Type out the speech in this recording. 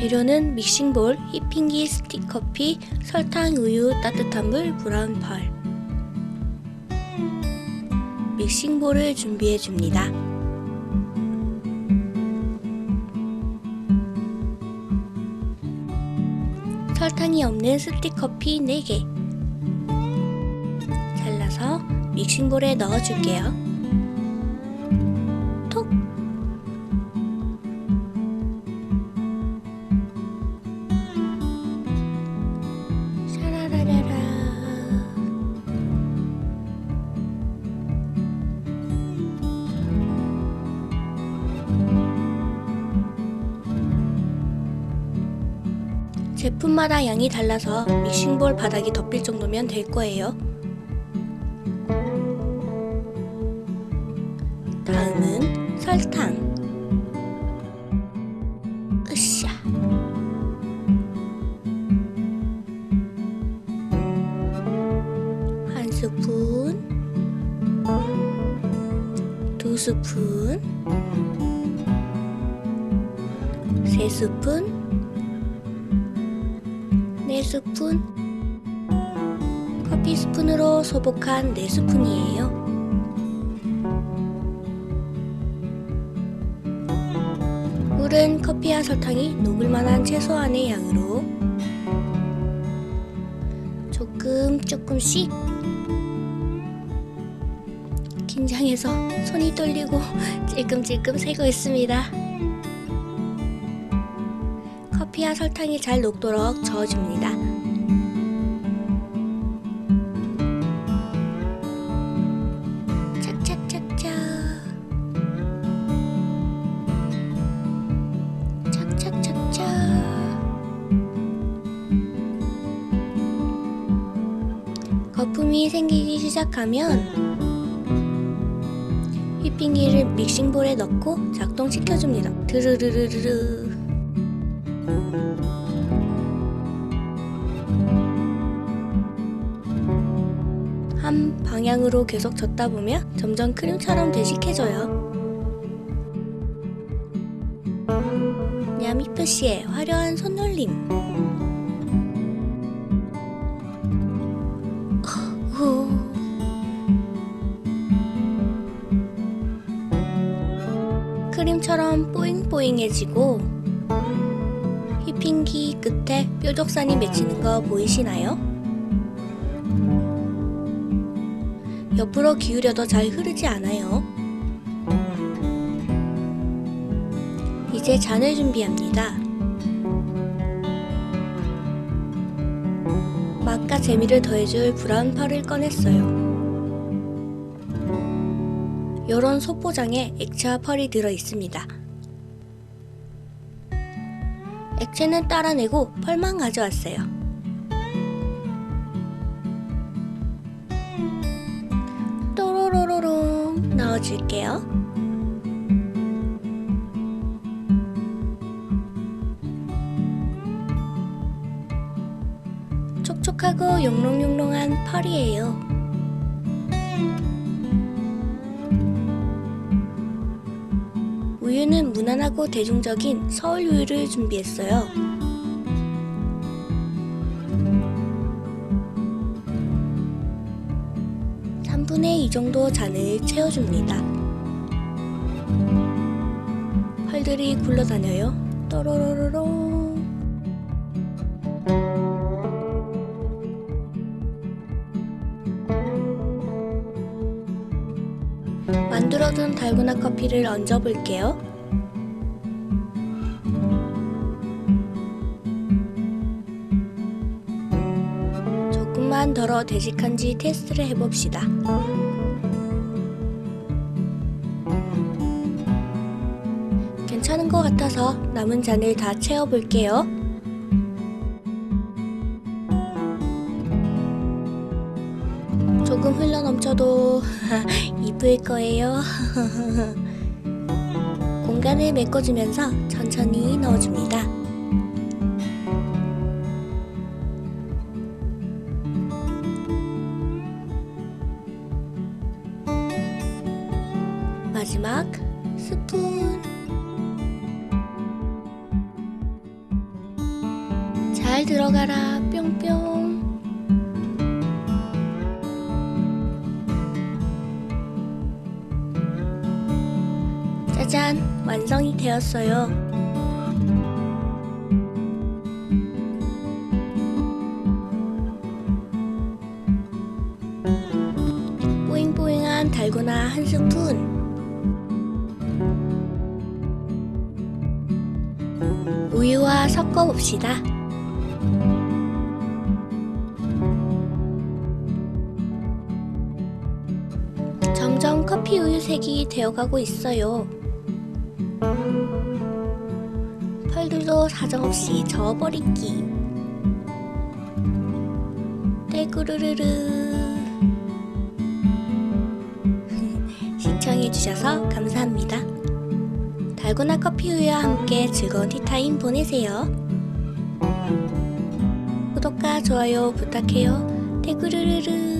재료는 믹싱볼, 휘핑기, 스틱커피, 설탕, 우유, 따뜻한 물, 브라운 펄. 믹싱볼을 준비해 줍니다. 설탕이 없는 스틱커피 4개. 잘라서 믹싱볼에 넣어줄게요. 제품마다 양이 달라서 믹싱볼 바닥이 덮일 정도면 될 거예요. 다음은 설탕. 으쌰. 한 스푼. 두 스푼. 세 스푼. 4스푼 커피 스푼으로 소복한 4스푼이에요. 물은 커피와 설탕이 녹을 만한 최소한의 양으로 조금 조금씩 긴장해서 손이 떨리고 찔끔찔끔 새고 있습니다. 커피와 설탕이 잘 녹도록 저어줍니다. 착착착착. 착착착착. 거품이 생기기 시작하면 휘핑기를 믹싱볼에 넣고 작동시켜줍니다. 드르르르르르. 한 방향으로 계속 젓다 보면 점점 크림처럼 되식해져요. 야미프씨의 화려한 손놀림. 후. 크림처럼 뽀잉뽀잉해지고 휘 핑기 끝에 뾰족선이 맺히는 거 보이시나요? 옆으로 기울여도 잘 흐르지 않아요. 이제 잔을 준비합니다. 맛과 재미를 더해줄 브라운 펄을 꺼냈어요. 이런 소포장에 액체와 펄이 들어 있습니다. 액체는 따라내고 펄만 가져왔어요. 또로로로롱 넣어줄게요. 촉촉하고 용롱용롱한 펄이에요. 우유는 무난하고 대중적인 서울 우유를 준비했어요. 삼분의 이 정도 잔을 채워줍니다. 펄들이 굴러다녀요. 또로로로롱. 만들어둔 달고나 커피를 얹어볼게요. 덜어 되식한지 테스트를 해봅시다. 괜찮은 것 같아서 남은 잔을 다 채워볼게요. 조금 흘러 넘쳐도 이쁠 거예요. 공간을 메꿔주면서 천천히 넣어줍니다. 마지막 스푼 잘 들어가라 뿅뿅. 짜잔 완성이 되었어요. 뽀잉뽀잉한 달고나 한 스푼 우유와 섞어 봅시다. 점점 커피 우유 색이 되어가고 있어요. 펄들도 사정없이 저어버리기. 떼구르르르. 시청해주셔서 감사합니다. 달고나 커피 우유와 함께 즐거운 티타임 보내세요. 구독과 좋아요 부탁해요. 떼구르르르.